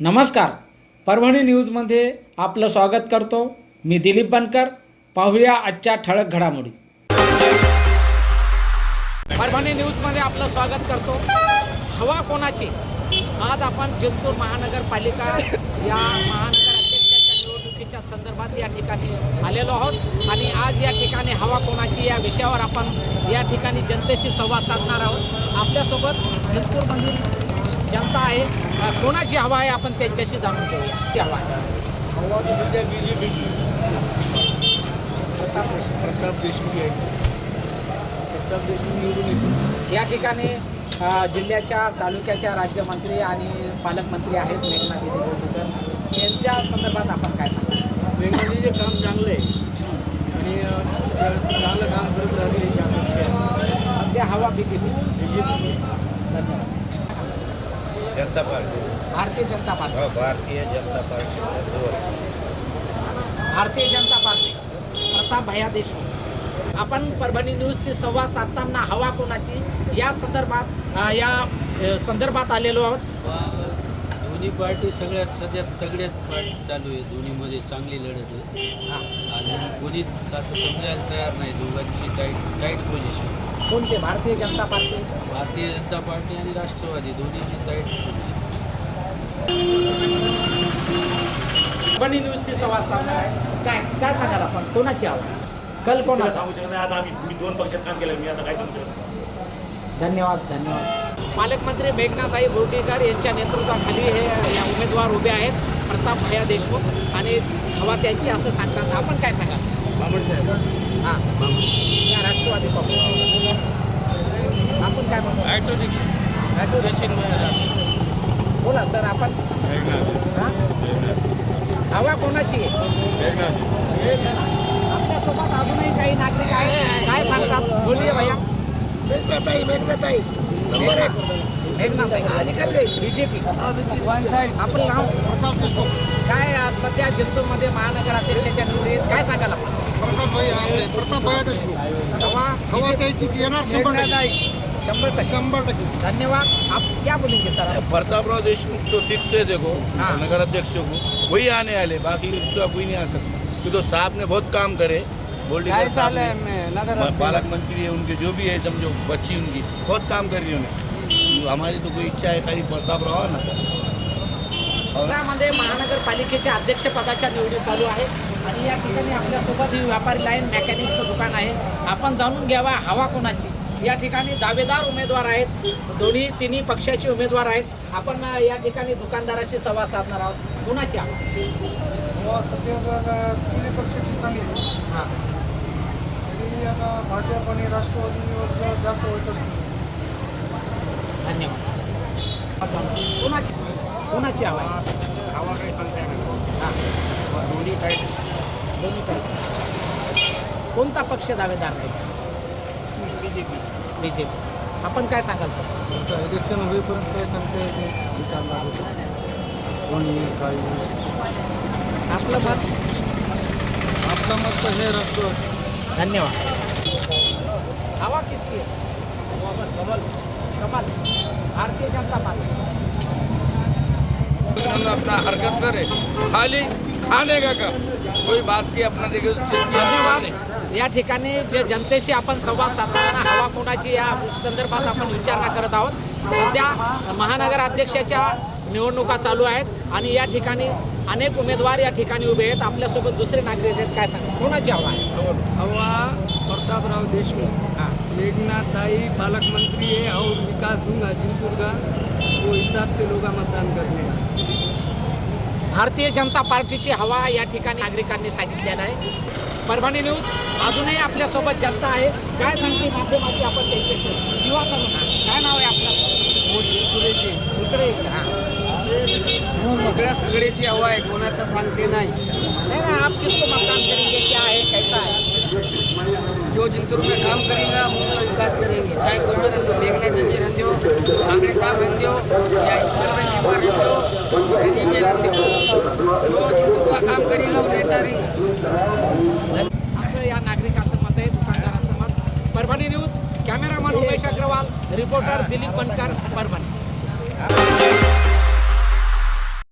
नमस्कार. परभणी न्यूजमध्ये आपलं स्वागत करतो. मी दिलीप बनकर. पाहूया आजच्या ठळक घडामोडी. परभणी न्यूजमध्ये आपलं स्वागत करतो. हवा कोणाची? आज आपण जिंतूर महानगरपालिका या महानगर निवडणुकीच्या संदर्भात या ठिकाणी आलेलो आहोत. आणि आज या ठिकाणी हवा कोणाची या विषयावर आपण या ठिकाणी जनतेशी संवाद साधणार आहोत. आपल्यासोबत जिंतूरमधील जनता आहे. कोणाची हवा आहे आपण त्यांच्याशी जाणून घेऊया. ती हवा आहे. सध्या बी जे पीची प्रताप देशमुख. आहे. प्रताप देशमुख निवडून येतो या ठिकाणी जिल्ह्याच्या तालुक्याच्या राज्यमंत्री आणि पालकमंत्री आहेत मेघना दिदी यांच्या संदर्भात आपण काय सांगा मेघनाजीचे काम चांगलं आहे आणि अं, त्या चांगलं काम करत राहतील याची अपेक्षा आहे सध्या हवा B J P B J P धन्यवाद जनता पार्टी. भारतीय जनता पार्टी. हो भारतीय जनता पार्टी. भारतीय जनता पार्टी. प्रताप भैया देशमुख. आपण परभणी न्यूजशी संवाद साधताना हवा कोणाची? या संदर्भात या संदर्भात आलेलो आहोत. दोन्ही पार्टी सगळ्यात सध्या सगळ्यात पार्टी चालू आहे. दोन्हीमध्ये चांगली लढत आहे. हा. आणि कोणीच असं समजायला तयार नाही दोघांची टाईट टाईट पोझिशन कोणते? भारतीय जनता पार्टी? भारतीय जनता पार्टी आणि राष्ट्रवादी दोन्हीची टाईट पोझिशन परभणी न्यूजशी संवाद आहे. काय काय सांगाल आपण? कोणाची हवा कल कोणाचा? सांगू शकत नाही. आता आम्ही मी दोन पक्षात काम केलं मी आता काय सांगू शकत नाही. धन्यवाद धन्यवाद. पालकमंत्री मेघनाथाई बोर्डीकर यांच्या नेतृत्वाखाली हे या उमेदवार उभे आहेत. प्रताप भैया देशमुख आणि हवा त्यांची असं सांगतात. आपण काय सांगा बामण साहेब. हां. या राष्ट्रवादी काँग्रेस. आपण काय म्हणतो? ॲटो रिक्षा ॲटो बोला सर आपण हां? हवा कोणाची? आपल्यासोबत अजूनही काही नागरिक आहेत. काय सांगतात? बोलिये भैया. मेघनाताई मेघनाताई नंबर एक. बीजेपी. आपलं नाव प्रताप देशमुख. काय आज सध्या जिंतूरमध्ये महानगर अध्यक्षाच्या निवडीत काय सांगाल आपण? प्रताप भाई आपले प्रताप भाई देशमुख. हवा हवा त्याचीच येणार शंभर टक्के. शंभर टक्के. शंभर टक्के. धन्यवाद. आप क्या बोलेंगे सर? आप? प्रताप देशमुख तो फिक्स है देखो हाँ। नगर अध्यक्ष को. वही आने वाले बाकी दूसरा कोई नहीं आ सकता. क्योंकि तो साहब ने बहुत काम करे. बोल्डीकर साहब ने म- पालक मंत्री है उनके जो भी है समझो बच्ची उनकी बहुत काम कर रही है उन्हें। हमारी तो कोई इच्छा है खाली प्रताप रहा ना। शहरामध्ये महानगरपालिकेच्या अध्यक्षपदाच्या निवडी चालू आहे. आणि या ठिकाणी आपल्यासोबत ही व्यापारी लाईन मेकॅनिकचं दुकान आहे. आपण जाणून घ्यावा हवा कोणाची? या ठिकाणी दावेदार उमेदवार आहेत. दोन्ही तिन्ही पक्षाचे उमेदवार आहेत. आपण या ठिकाणी दुकानदाराशी संवाद साधणार आहोत. कोणाची हवा? सध्या तर तिन्ही पक्षाची चांगली आहे. हां आणि आता भाजप आणि राष्ट्रवादीवर जास्त वर्चस्व. धन्यवाद. कोणाची कोणाची आहे? हवा काही सांगता येणार हां. नाही. दोन्ही काही दोन्ही काही कोणता पक्ष दावेदार नाही? B J P B J P आपण काय सांगाल सर? असं इलेक्शन होईपर्यंत काय सांगता येत विचारणार होतं कोणी काही आपलं मत? आपलं मत हे राष्ट्रवादी धन्यवाद. हवा किसकी है? कमल कमल भारतीय जनता पार्टी। अपना हरकत करे। खाली खाने का काम। कोई बात की अपना देखे धन्यवाद। या ठिकाणी जे जनतेशी आपण संवाद साधताना हवा कोणाची या संदर्भात आपण विचारणा करत आहोत. सध्या महानगर अध्यक्षाच्या निवडणुका चालू आहेत आणि या ठिकाणी अनेक उमेदवार या ठिकाणी उभे आहेत. आपल्यासोबत दुसरे नागरिक आहेत. काय सांगा कोणाची हवा आहे? हवा प्रतापराव देशमुख मेघनाथ दाई पालक मंत्री है और विकास होगा जिंतूर का वो हिसाब से लोग मतदान करने का भारतीय जनता पार्टीची हवा या ठिकाणी नागरिकांनी सांगितलेलं आहे परभणी न्यूज अजूनही आपल्यासोबत जनता आहे काय सांगते माध्यमाची आपण त्यांच्याशी युवा आहे. काय नाव आहे आपलं मोशी कुरेशी इकडे इकडे हां सगळ्या सगळ्याची हवा आहे कोणाचं सांगते नाही. नहीं नहीं आप किसको मतदान करेंगे क्या है कैसा है? जो जिंतूर में काम करेगा वो उसका विकास करेंगे। चाहे कोई भी रहो मेघनाथ दीदी रहते हो कांग्रेस साहब रहते हो या स्कूल में मेंबर रहते हो कहीं भी रहते हो। जो जिंतूर का काम करेगा वो नेता रहेगा। असं या नागरिकाचं मत आहे दुकानदाराचं मत. Parbhani news cameraman Umesh Agarwal reporter Dilip Bankar Parbhani.